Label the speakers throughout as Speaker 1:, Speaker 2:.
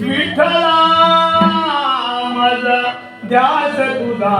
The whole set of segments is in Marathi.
Speaker 1: विठ्ठला माझा ध्यास तुझा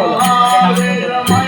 Speaker 2: 啊！了。